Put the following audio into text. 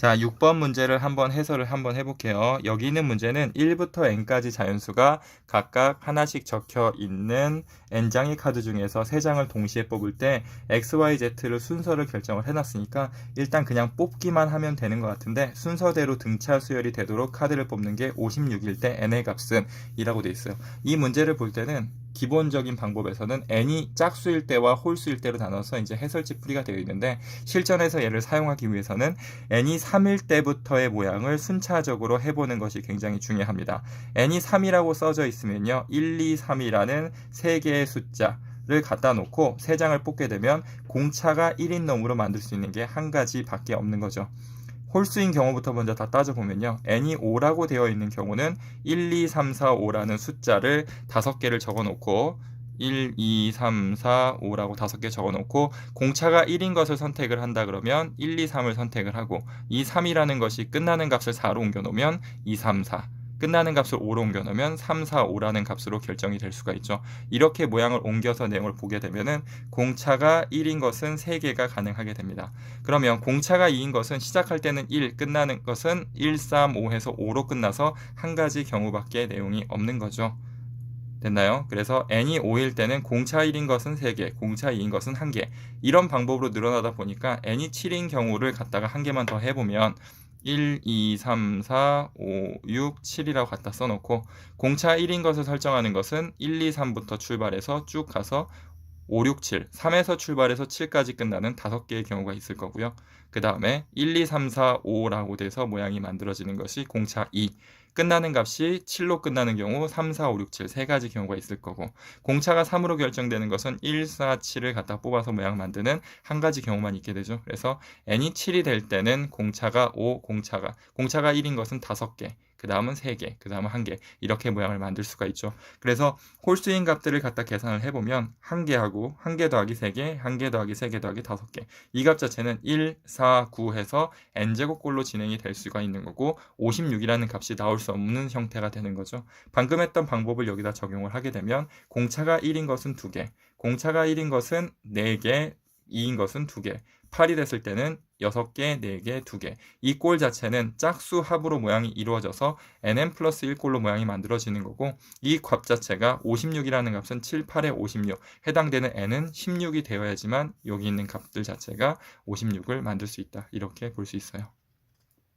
자, 6번 문제를 한번 해설을 한번 해볼게요. 여기 있는 문제는 1부터 n까지 자연수가 각각 하나씩 적혀 있는 n장의 카드 중에서 3장을 동시에 뽑을 때 x, y, z를 순서를 결정을 해놨으니까 일단 그냥 뽑기만 하면 되는 것 같은데 순서대로 등차 수열이 되도록 카드를 뽑는 게 56일 때 n의 값은 이라고 돼 있어요. 이 문제를 볼 때는 기본적인 방법에서는 n이 짝수일 때와 홀수일 때로 나눠서 이제 해설지 풀이가 되어 있는데 실전에서 얘를 사용하기 위해서는 n이 3일 때부터의 모양을 순차적으로 해보는 것이 굉장히 중요합니다. n이 3이라고 써져 있으면요. 1, 2, 3이라는 세 개의 숫자 를 갖다 놓고 세 장을 뽑게 되면 공차가 1인 놈으로 만들 수 있는 게 한 가지밖에 없는 거죠. 홀수인 경우부터 먼저 다 따져보면요. n이 5라고 되어 있는 경우는 1, 2, 3, 4, 5라는 숫자를 5개를 적어 놓고 1, 2, 3, 4, 5라고 5개 적어 놓고 공차가 1인 것을 선택을 한다 그러면 1, 2, 3을 선택을 하고 이 3이라는 것이 끝나는 값을 4로 옮겨 놓으면 2, 3, 4 끝나는 값을 5로 옮겨놓으면 3, 4, 5라는 값으로 결정이 될 수가 있죠. 이렇게 모양을 옮겨서 내용을 보게 되면은 공차가 1인 것은 3개가 가능하게 됩니다. 그러면 공차가 2인 것은 시작할 때는 1, 끝나는 것은 1, 3, 5 해서 5로 끝나서 한 가지 경우밖에 내용이 없는 거죠. 됐나요? 그래서 n이 5일 때는 공차 1인 것은 3개, 공차 2인 것은 1개. 이런 방법으로 늘어나다 보니까 n이 7인 경우를 갖다가 한 개만 더 해보면 1, 2, 3, 4, 5, 6, 7이라고 갖다 써놓고 공차 1인 것을 설정하는 것은 1, 2, 3부터 출발해서 쭉 가서 5, 6, 7, 3에서 출발해서 7까지 끝나는 5개의 경우가 있을 거고요. 그 다음에 1, 2, 3, 4, 5라고 돼서 모양이 만들어지는 것이 공차 2. 끝나는 값이 7로 끝나는 경우 3, 4, 5, 6, 7 세 가지 경우가 있을 거고 공차가 3으로 결정되는 것은 1, 4, 7을 갖다 뽑아서 모양 만드는 한 가지 경우만 있게 되죠. 그래서 n이 7이 될 때는 공차가 5, 공차가 공차가 1인 것은 5개, 그 다음은 3개, 그 다음은 1개 이렇게 모양을 만들 수가 있죠. 그래서 홀수인 값들을 갖다 계산을 해보면 1개하고 1개 더하기 3개, 1개 더하기 3개 더하기 5개 이 값 자체는 1, 4, 9 해서 n제곱꼴로 진행이 될 수가 있는 거고 56이라는 값이 나올 수 없는 형태가 되는 거죠. 방금 했던 방법을 여기다 적용을 하게 되면 공차가 1인 것은 2개, 공차가 1인 것은 4개, 2인 것은 2개, 8이 됐을 때는 6개, 4개, 2개. 이 꼴 자체는 짝수 합으로 모양이 이루어져서 nm 플러스 1꼴로 모양이 만들어지는 거고 이 값 자체가 56이라는 값은 7, 8에 56. 해당되는 n은 16이 되어야지만 여기 있는 값들 자체가 56을 만들 수 있다. 이렇게 볼 수 있어요.